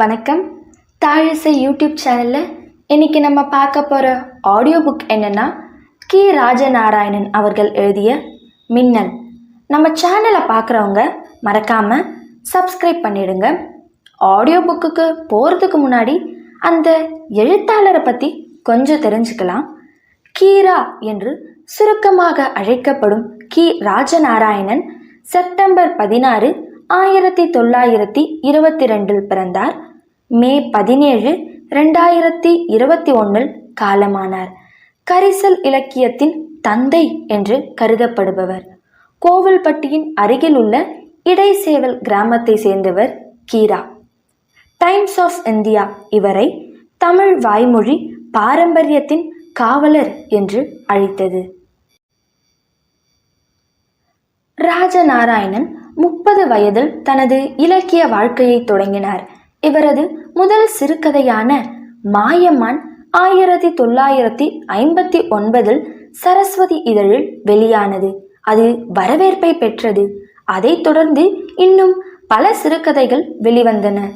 வணக்கம். தாழிசை யூடியூப் சேனலில் இன்றைக்கி நம்ம பார்க்க போகிற ஆடியோ புக் என்னன்னா கி. ராஜநாராயணன் அவர்கள் எழுதிய மின்னல். நம்ம சேனலை பார்க்குறவங்க மறக்காமல் சப்ஸ்கிரைப் பண்ணிடுங்க. ஆடியோ புக்குக்கு போகிறதுக்கு முன்னாடி அந்த எழுத்தாளரை பற்றி கொஞ்சம் தெரிஞ்சுக்கலாம். கீரா என்று சுருக்கமாக அழைக்கப்படும் கி. ராஜநாராயணன் செப்டம்பர் பதினாறு ஆயிரத்தி தொள்ளாயிரத்தி இருபத்தி ரெண்டில் பிறந்தார். மே பதினேழு ரெண்டாயிரத்தி இருபத்தி ஒன்றில் காலமானார். கரிசல் இலக்கியத்தின் தந்தை என்று கருதப்படுபவர். கோவில்பட்டியின் அருகில் உள்ள இடைசேவல் கிராமத்தை சேர்ந்தவர் கீரா. டைம்ஸ் ஆஃப் இந்தியா இவரை தமிழ் வாய்மொழி பாரம்பரியத்தின் காவலர் என்று அழைத்தது. ராஜநாராயணன் முப்பது வயதில் தனது இலக்கிய வாழ்க்கையை தொடங்கினார். இவரது முதல் சிறுகதையான மாயம்மான் ஆயிரத்தி தொள்ளாயிரத்தி ஐம்பத்தி ஒன்பதில் சரஸ்வதி இதழில் வெளியானது. அது வரவேற்பை பெற்றது. அதைத் தொடர்ந்து இன்னும் பல சிறுகதைகள் வெளிவந்தன.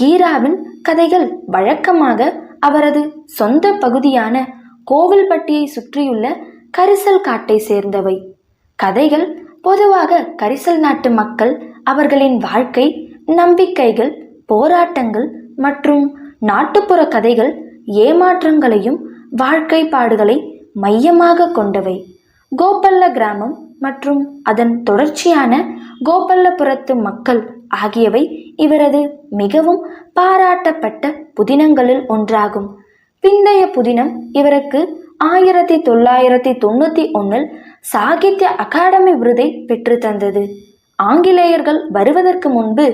கீராவின் கதைகள் வழக்கமாக அவரது சொந்த பகுதியான கோவில்பட்டியை சுற்றியுள்ள கரிசல் காட்டை சேர்ந்தவை. கதைகள் பொதுவாக கரிசல் நாட்டு மக்கள் அவர்களின் வாழ்க்கை நம்பிக்கைகள் போராட்டங்கள் மற்றும் நாட்டுப்புற கதைகள் ஏமாற்றங்களையும் வாழ்க்கை பாடுகளை மையமாக கொண்டவை. கோபல்ல கிராமம் மற்றும் அதன் தொடர்ச்சியான கோபல்லபுரத்து மக்கள் ஆகியவை இவரது மிகவும் பாராட்டப்பட்ட புதினங்களில் ஒன்றாகும். பிந்தைய புதினம் இவருக்கு ஆயிரத்தி தொள்ளாயிரத்தி தொண்ணூற்றி ஒன்றில் சாகித்ய அகாடமி விருதை பெற்று தந்தது. ஆங்கிலேயர்கள் வருவதற்கு முன்பு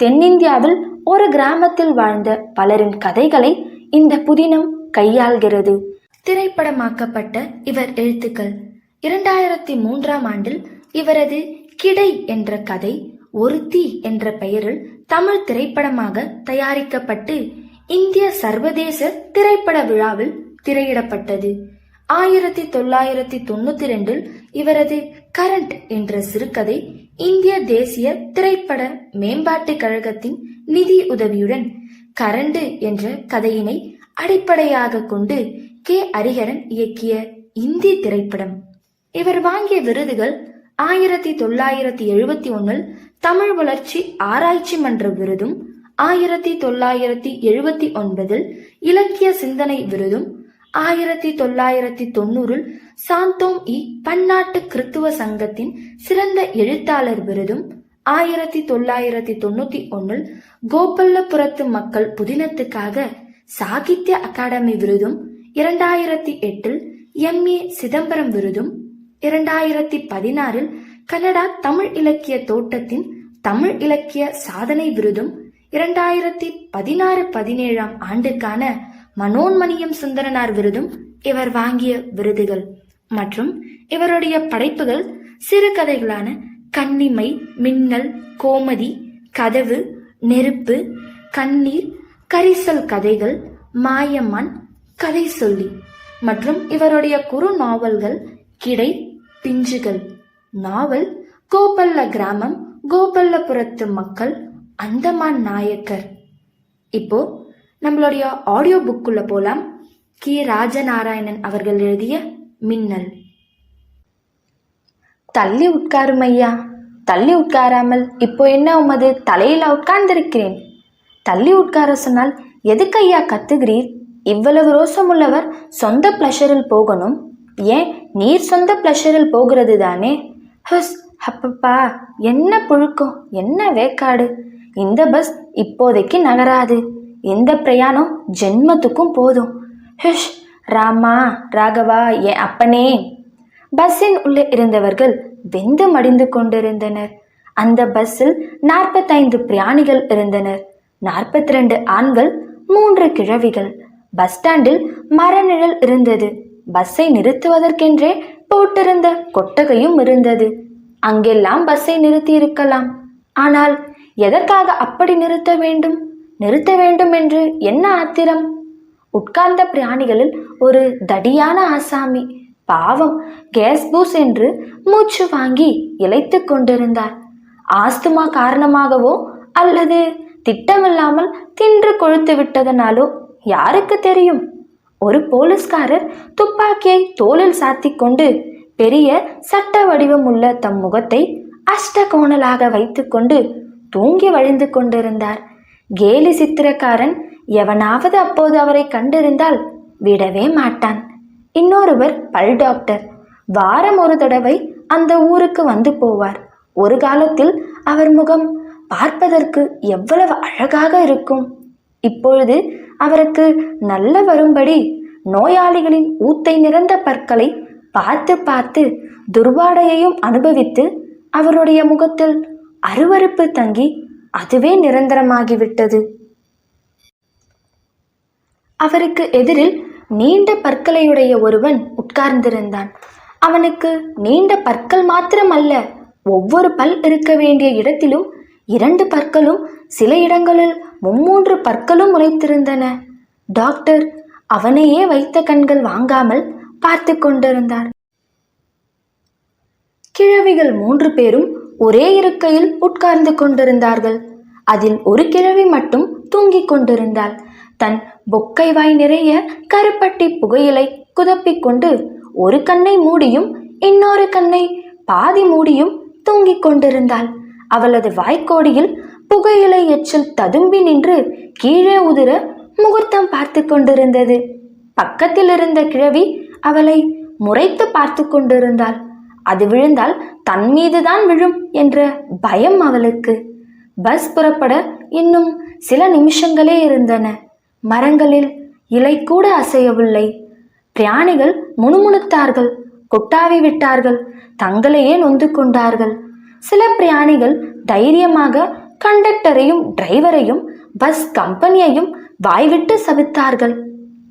தென்னிந்தியாவில் ஒரு கிராமத்தில் வாழ்ந்த பலரின் கதைகளை இந்த புதினம் கையாள்கிறது. திரைப்படமாக்கப்பட்ட இவர் எழுத்துக்கள். இரண்டாயிரத்தி மூன்றாம் ஆண்டில் இவரது கிடை என்ற கதை ஒருத்தி என்ற பெயரில் தமிழ் திரைப்படமாக தயாரிக்கப்பட்டு இந்திய சர்வதேச திரைப்பட விழாவில் திரையிடப்பட்டது. ஆயிரத்தி தொள்ளாயிரத்தி தொண்ணூத்தி ரெண்டில் இவரது கரண்ட் என்ற சிறுகதை இந்திய தேசிய திரைப்பட மேம்பாட்டுக் கழகத்தின் நிதி உதவியுடன் கரண்டு என்ற கதையினை அடிப்படையாக கொண்டு கே. ஹரிஹரன் இயக்கிய இந்தி திரைப்படம். இவர் வாங்கிய விருதுகள் ஆயிரத்தி தொள்ளாயிரத்தி எழுபத்தி ஒன்னில் தமிழ் வளர்ச்சி ஆராய்ச்சி மன்ற விருதும் ஆயிரத்தி தொள்ளாயிரத்தி எழுபத்தி ஒன்பதில் இலக்கிய சிந்தனை விருதும் ஆயிரத்தி தொள்ளாயிரத்தி தொண்ணூறில் சாந்தோம் இ பன்னாட்டு கிறித்துவ சங்கத்தின் சிறந்த எழுத்தாளர் விருதும் ஆயிரத்தி தொள்ளாயிரத்தி தொண்ணூத்தி ஒன்னில் கோபல்லபுரத்து மக்கள் புதினத்துக்காக சாகித்ய அகாடமி விருதும் இரண்டாயிரத்தி எட்டில் எம். ஏ. சிதம்பரம் விருதும் இரண்டாயிரத்தி பதினாறில் கனடா தமிழ் இலக்கிய தோட்டத்தின் தமிழ் இலக்கிய சாதனை விருதும் இரண்டாயிரத்தி பதினாறு பதினேழாம் ஆண்டுக்கான மனோன்மணியம் சுந்தரனார் விருதும் இவர் வாங்கிய விருதுகள். மற்றும் இவருடைய படைப்புகள் சிறுகதைகளான கன்னிமை மின்னல் கோமதி கதவு நெருப்பு கண்ணீர் கரிசல் கதைகள் மாயம்மான் கதை சொல்லி. மற்றும் இவருடைய குறு நாவல்கள் கிடை பிஞ்சுகள். நாவல் கோபல்ல கிராமம் கோபல்லபுரத்து மக்கள் அந்தமான் நாயக்கர். இப்போ நம்மளுடைய ஆடியோ புக்குள்ள போலாம். கே. ராஜநாராயணன் அவர்கள் எழுதிய மின்னல். தள்ளி உட்காரும் ஐயா. தள்ளி உட்காராமல் இப்போ என்ன உமது தலையில உட்கார்ந்திருக்கிறேன்? தள்ளி உட்கார சொன்னால் எதுக்கு ஐயா கத்துகிறீர்? இவ்வளவு ரோசமுள்ளவர் சொந்த பிளஷரில் போகணும். ஏன் நீர் சொந்த பிளஷரில் போகிறது தானே? ஹஸ் அப்பப்பா என்ன புழுக்கம் என்ன வேக்காடு? இந்த பஸ் இப்போதைக்கு நகராது. இந்த பிரயாணம் ஜென்மத்துக்கும் போதும். ஹிஷ் ராமா ராகவா என் அப்பனே. பஸ்ஸின் உள்ளே இருந்தவர்கள் வெந்து மடிந்து கொண்டிருந்தனர். அந்த பஸ்ஸில் நாற்பத்தைந்து பிரயாணிகள் இருந்தனர். நாற்பத்தி ரெண்டு ஆண்கள் மூன்று கிழவிகள். பஸ் ஸ்டாண்டில் மரநிழல் இருந்தது. பஸ்ஸை நிறுத்துவதற்கென்றே போட்டிருந்த கொட்டகையும் இருந்தது. அங்கெல்லாம் பஸ்ஸை நிறுத்தி இருக்கலாம் ஆனால் எதற்காக அப்படி நிறுத்த வேண்டும்? நிறுத்த வேண்டும் என்று என்ன ஆத்திரம்? உட்கார்ந்த பிராணிகளில் ஒரு தடியான ஆசாமி பாவம் கேஸ் பூஸ் என்று மூச்சு வாங்கி இழைத்து கொண்டிருந்தார். ஆஸ்துமா காரணமாகவோ அல்லது திட்டமில்லாமல் தின்று கொழுத்து விட்டதனாலோ யாருக்கு தெரியும்? ஒரு போலீஸ்காரர் துப்பாக்கியை தோளில் சாத்திக் கொண்டு பெரிய சட்ட வடிவம் உள்ள தம் முகத்தை அஷ்டகோணலாக வைத்துக்கொண்டு தூங்கி வழிந்து கொண்டிருந்தார். கேலி சித்திரக்காரன் எவனாவது அப்போது அவரை கண்டிருந்தால் விடவே மாட்டான். இன்னொருவர் பல் டாக்டர். வாரம் ஒரு தடவை அந்த ஊருக்கு வந்து போவார். ஒரு காலத்தில் அவர் முகம் பார்ப்பதற்கு எவ்வளவு அழகாக இருக்கும். இப்பொழுது அவருக்கு நல்ல வரும்படி நோயாளிகளின் ஊத்தை நிறைந்த பற்களை பார்த்து பார்த்து துர்வாடையையும் அனுபவித்து அவருடைய முகத்தில் அருவருப்பு தங்கி அதுவே நிரந்தரமாகிவிட்டது. அவருக்கு எதிரில் நீண்ட பற்களையுடைய ஒருவன் உட்கார்ந்திருந்தான். அவனுக்கு நீண்ட பற்கள் மாத்திரமல்ல ஒவ்வொரு பல் இருக்க வேண்டிய இடத்திலும் இரண்டு பற்களும் சில இடங்களில் மும்மூன்று பற்களும் முளைத்திருந்தன. டாக்டர் அவனையே வைத்த கண்கள் வாங்காமல் பார்த்து கொண்டிருந்தார். கிழவிகள் மூன்று பேரும் ஒரே இருக்கையில் உட்கார்ந்து கொண்டிருந்தார்கள். அதில் ஒரு கிழவி மட்டும் தூங்கிக் கொண்டிருந்தாள். தன் பொக்கை வாய் நிறைய கருப்பட்டி புகையிலை குதப்பிக் கொண்டு ஒரு கண்ணை மூடியும் இன்னொரு கண்ணை பாதி மூடியும் தூங்கிக் கொண்டிருந்தாள். அவளது வாய்க்கோடியில் புகையிலை எச்சில் ததும்பி நின்று கீழே உதிர முகூர்த்தம் பார்த்து கொண்டிருந்தது. பக்கத்தில் இருந்த கிழவி அவளை முறைத்து பார்த்து கொண்டிருந்தாள். அது விழுந்தால் தன் மீதுதான் விழும் என்ற பயம் அவளுக்கு. பஸ் புறப்பட இன்னும் சில நிமிஷங்களே இருந்தன. மரங்களில் இலை கூட அசையவில்லை. பிராணிகள் முணுமுணுத்தார்கள். கொட்டாவி விட்டார்கள். தங்களையே நொந்து கொண்டார்கள். சில பிராணிகள் தைரியமாக கண்டக்டரையும் டிரைவரையும் பஸ் கம்பெனியையும் வாய்விட்டு சவித்தார்கள்.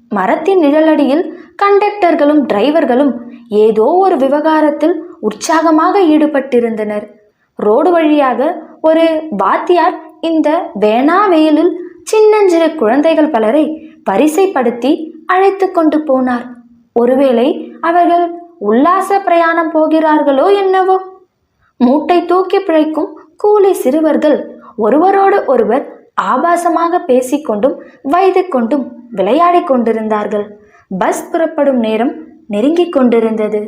மரத்தின் நிழலடியில் கண்டக்டர்களும் டிரைவர்களும் ஏதோ ஒரு விவகாரத்தில் உற்சாகமாக ஈடுபட்டிருந்தனர். ரோடு வழியாக ஒரு வாத்தியார் இந்த வேணா வெயிலில் சின்னஞ்சிறு குழந்தைகள் பலரை வரிசைப்படுத்தி அழைத்து கொண்டு போனார். ஒருவேளை அவர்கள் உல்லாச பிரயாணம் போகிறார்களோ என்னவோ? மூட்டை தூக்கி பிழைக்கும் கூலி சிறுவர்கள் ஒருவரோடு ஒருவர் ஆபாசமாக பேசிக்கொண்டும் வயது கொண்டும் விளையாடிக் கொண்டிருந்தார்கள். பஸ் புறப்படும் நேரம் நெருங்கிக் கொண்டிருந்தது.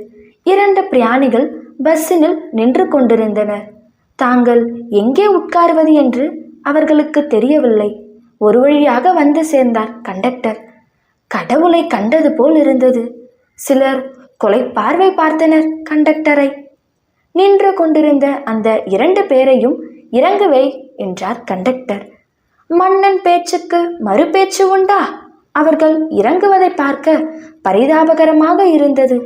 இரண்டு பிரயாணிகள் பஸ்ஸினில் நின்று கொண்டிருந்தனர். தாங்கள் எங்கே உட்காருவது என்று அவர்களுக்கு தெரியவில்லை. ஒரு வழியாக வந்து சேர்ந்தார் கண்டக்டர். கடவுளை கண்டது போல் இருந்தது. சிலர் கொலை பார்வை பார்த்தனர் கண்டக்டரை. நின்று கொண்டிருந்த அந்த இரண்டு பேரையும் இறங்குவே என்றார் கண்டக்டர். மன்னன் பேச்சுக்கு மறுபேச்சு உண்டா? அவர்கள் இறங்குவதை பார்க்க பரிதாபகரமாக இருந்தது.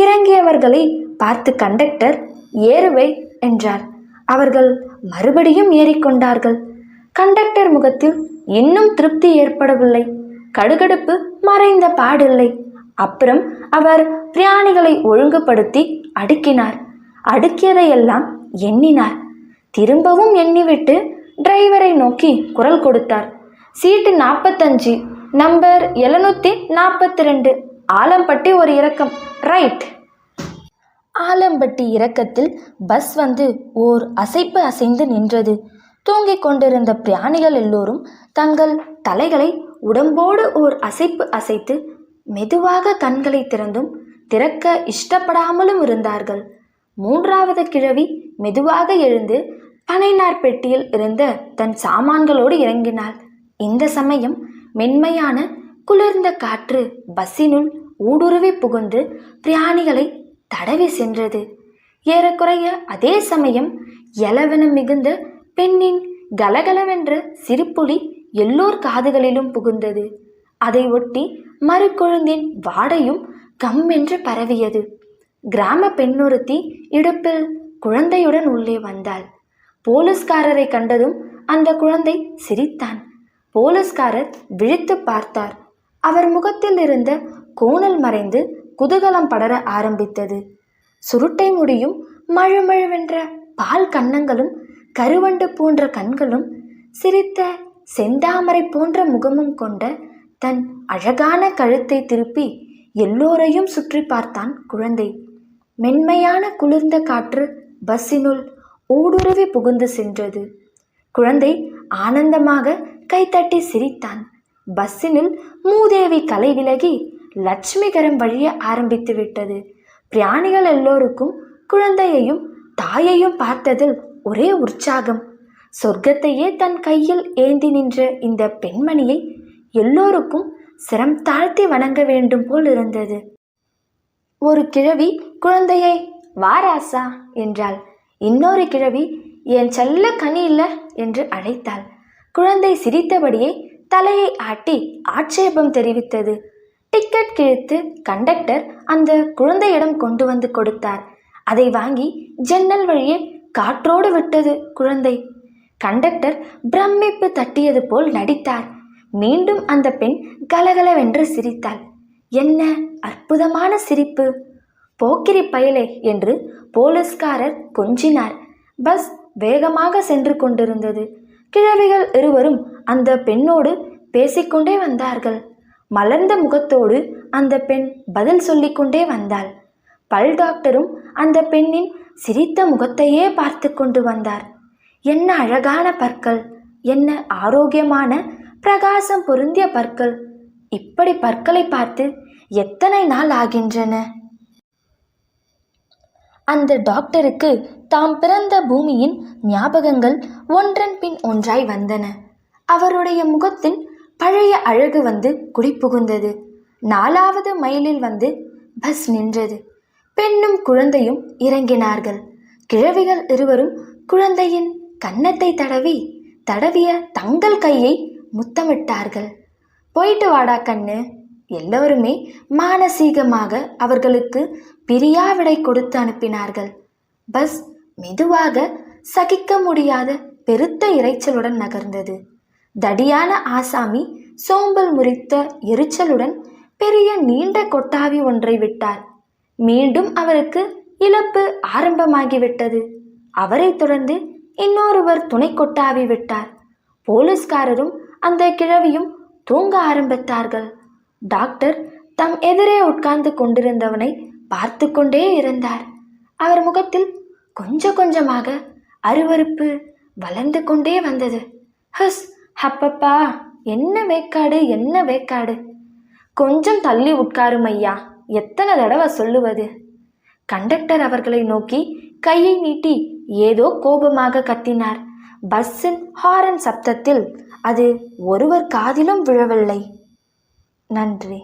இறங்கியவர்களை பார்த்து கண்டக்டர் ஏறுவை என்றார். அவர்கள் மறுபடியும் ஏறிக்கொண்டார்கள் கண்டக்டர் முகத்தில் இன்னும் திருப்தி ஏற்படவில்லை. கடுகடுப்பு மறைந்த பாடில்லை. அப்புறம் அவர் பிரயாணிகளை ஒழுங்குபடுத்தி அடுக்கினார். அடுக்கியதையெல்லாம் எண்ணினார். திரும்பவும் எண்ணிவிட்டு டிரைவரை நோக்கி குரல் கொடுத்தார். சீட்டு நாற்பத்தஞ்சு நம்பர் எழுநூற்றி நாற்பத்தி ரெண்டு ஆலம்பட்டி ஒரு இறக்கம் ரைட் ஆலம்பட்டி இறக்கத்தில் பஸ் வந்து ஓர் அசைப்பு அசைந்து நின்றது. தூங்கிக் கொண்டிருந்த பிரயாணிகள் எல்லோரும் தங்கள் தலைகளை உடம்போடு ஓர் அசைப்பு அசைத்து மெதுவாக கண்களை திறந்தும் திறக்க இஷ்டப்படாமலும் இருந்தார்கள். மூன்றாவது கிழவி மெதுவாக எழுந்து பனைநார் பெட்டியில் இருந்த தன் சாமான்களோடு இறங்கினாள். இந்த சமயம் மென்மையான குளிர்ந்த காற்று பஸ்ஸினுள் ஊடுருவி புகுந்து பிரயாணிகளை தடவி சென்றது. ஏறக்குறைய அதே சமயம் எலவென மிகுந்த பெண்ணின் கலகலவென்ற சிரிப்புலி எல்லோர் காதுகளிலும் புகுந்தது. அதை ஒட்டி மறுக்குழுந்தின் வாடையும் கம்மென்று பரவியது. கிராம பெண்ணொருத்தி இடுப்பில் குழந்தையுடன் உள்ளே வந்தாள். போலீஸ்காரரை கண்டதும் அந்த குழந்தை சிரித்தான். போலீஸ்காரர் விழித்து பார்த்தார். அவர் முகத்தில் இருந்த கோணல் மறைந்து குதூகலம் படர ஆரம்பித்தது. சுருட்டை முடியும் மழுமழுவென்ற பால் கன்னங்களும் கருவண்டு போன்ற கண்களும் சிரித்த செந்தாமரை போன்ற முகமும் கொண்ட தன் அழகான கழுத்தை திருப்பி எல்லோரையும் சுற்றி பார்த்தான் குழந்தை. மென்மையான குளிர்ந்த காற்று பஸ்ஸினுள் ஊடுருவி புகுந்து சென்றது. குழந்தை ஆனந்தமாக கைத்தட்டி சிரித்தான். பஸ்ஸினில் மூதேவி கலை விலகி லட்சுமிகரம் வழிய ஆரம்பித்து விட்டது. பிராணிகள் எல்லோருக்கும் குழந்தையையும் தாயையும் பார்த்ததில் ஒரே உற்சாகம். சொர்க்கத்தையே தன் கையில் ஏந்தி நின்ற இந்த பெண்மணியை எல்லோருக்கும் சிரம் தாழ்த்தி வணங்க வேண்டும் போல் இருந்தது. ஒரு கிழவி குழந்தையை வாராசா என்றாள். இன்னொரு கிழவி என் செல்ல கனி இல்லை என்று அழைத்தாள். குழந்தை சிரித்தபடியே தலையை ஆட்டி ஆட்சேபம் தெரிவித்தது. டிக்கெட் கிழித்து கண்டக்டர் அந்த குழந்தையிடம் கொண்டு வந்து கொடுத்தார். அதை வாங்கி ஜன்னல் வழியே காற்றோடு விட்டது குழந்தை. கண்டக்டர் பிரமிப்பு தட்டியது போல் நடித்தார். மீண்டும் அந்த பெண் கலகலவென்று சிரித்தாள். என்ன அற்புதமான சிரிப்பு. போக்கிரி பயலே என்று போலீஸ்காரர் கொஞ்சினார். பஸ் வேகமாக சென்று கொண்டிருந்தது. கிழவிகள் இருவரும் அந்த பெண்ணோடு பேசிக்கொண்டே வந்தார்கள். மலர்ந்த முகத்தோடு அந்த பெண் பதில் சொல்லிக்கொண்டே வந்தாள். பல் டாக்டரும் அந்த பெண்ணின் சிரித்த முகத்தையே பார்த்து கொண்டு வந்தார். என்ன அழகான பற்கள் என்ன ஆரோக்கியமான பிரகாசம் பொருந்திய பற்கள். இப்படி பற்களை பார்த்து எத்தனை நாள் ஆகின்றன? அந்த டாக்டருக்கு தாம் பிறந்த பூமியின் ஞாபகங்கள் ஒன்றன் பின் ஒன்றாய் வந்தன. அவருடைய முகத்தின் பழைய அழகு வந்து குடிபுகுந்தது. நாலாவது மைலில் வந்து பஸ் நின்றது. பெண்ணும் குழந்தையும் இறங்கினார்கள். கிழவிகள் இருவரும் குழந்தையின் கன்னத்தை தடவி தடவிய தங்கள் கையை முத்தமிட்டார்கள். போயிட்டு வாடா கண்ணு. எல்லோருமே மானசீகமாக அவர்களுக்கு பிரியாவிடை கொடுத்து அனுப்பினார்கள். பஸ் மெதுவாக சகிக்க முடியாத பெருத்த இரைச்சலுடன் நகர்ந்தது. தடியான ஆசாமி சோம்பல் முறித்த எரிச்சலுடன் பெரிய நீண்ட கொட்டாவி ஒன்றை விட்டார். மீண்டும் அவருக்கு இழப்பு ஆரம்பமாகிவிட்டது. அவரைத் தொடர்ந்து இன்னொருவர் துணை கொட்டாவி விட்டார். போலீஸ்காரரும் அந்த கிழவியும் தூங்க ஆரம்பித்தார்கள். டாக்டர் தம் எதிரே உட்கார்ந்து கொண்டிருந்தவனை பார்த்து கொண்டே இருந்தார். அவர் முகத்தில் கொஞ்சம் கொஞ்சமாக அருவருப்பு வளர்ந்து கொண்டே வந்தது. ஹஸ் அப்பப்பா என்ன வேக்காடு என்ன வேக்காடு? கொஞ்சம் தள்ளி உட்காரும் ஐயா எத்தனை தடவை சொல்லுவது? கண்டக்டர் அவர்களை நோக்கி கையை நீட்டி ஏதோ கோபமாக கத்தினார். பஸ்ஸின் ஹாரன் சப்தத்தில் அது ஒருவர் காதிலும் விழவில்லை. நன்றி.